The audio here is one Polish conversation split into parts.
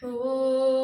我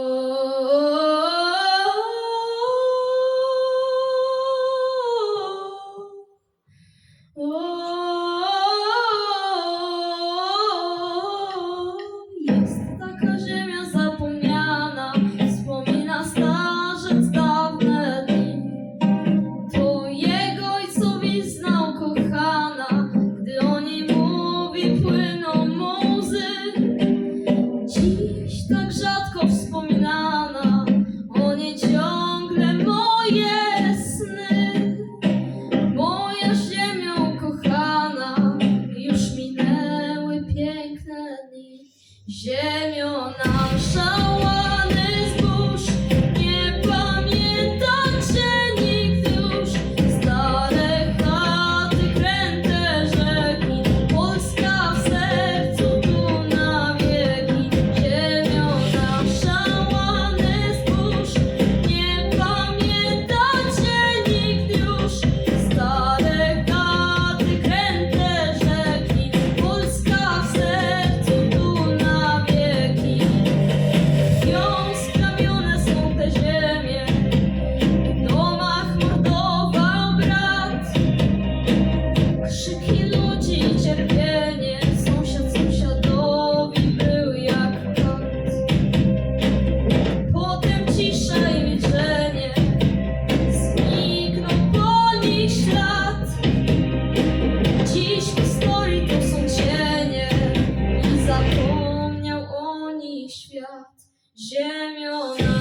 Жемёна.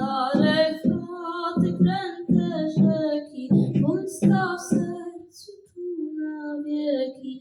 stare kraty, kręte rzeki, Polska w sercu na wieki.